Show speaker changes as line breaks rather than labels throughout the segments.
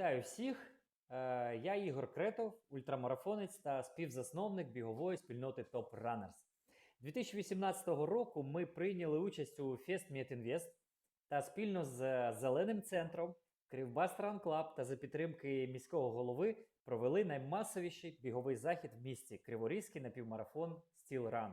Вітаю всіх! Е, Я Ігор Кретов, ультрамарафонець та співзасновник бігової спільноти Top Runners. 2018 року ми прийняли участь у Fest Meet Invest та спільно з Зеленим центром, Кривбас Run Club та за підтримки міського голови провели наймасовіший біговий захід в місті Криворізький напівмарафон Steel Run.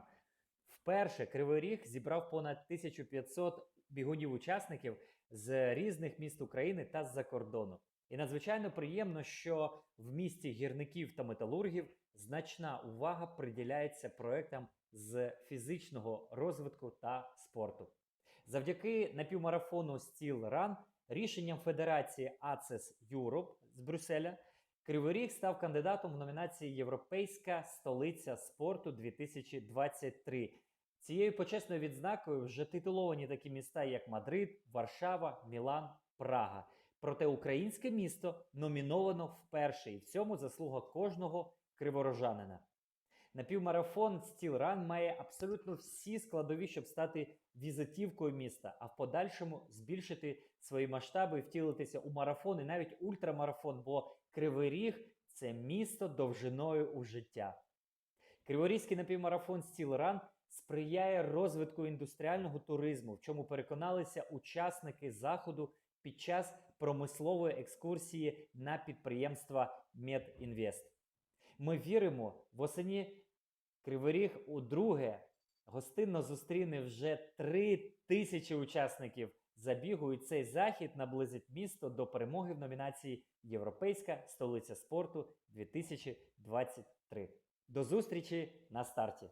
Вперше Кривий Ріг зібрав понад 1500 бігунів-учасників з різних міст України та з-за кордону. І надзвичайно приємно, що в місті гірників та металургів значна увага приділяється проектам з фізичного розвитку та спорту. Завдяки напівмарафону Steel Run рішенням Федерації ACES Europe з Брюсселя Кривий Ріг став кандидатом в номінації Європейська столиця спорту 2023. Цією почесною відзнакою вже титуловані такі міста, як Мадрид, Варшава, Мілан, Прага. Проте українське місто номіновано вперше, і в цьому заслуга кожного криворожанина. Напівмарафон Steel Run має абсолютно всі складові, щоб стати візитівкою міста, а в подальшому збільшити свої масштаби і втілитися у марафон і навіть ультрамарафон, бо Кривий Ріг це місто довжиною у життя. Криворізький напівмарафон Steel Run сприяє розвитку індустріального туризму, в чому переконалися учасники заходу під час промислової екскурсії на підприємства Медінвест. Ми віримо, восені Кривий Ріг удруге гостинно зустріне вже три тисячі учасників забігу, і цей захід наблизить місто до перемоги в номінації Європейська столиця спорту 2023. До зустрічі на старті!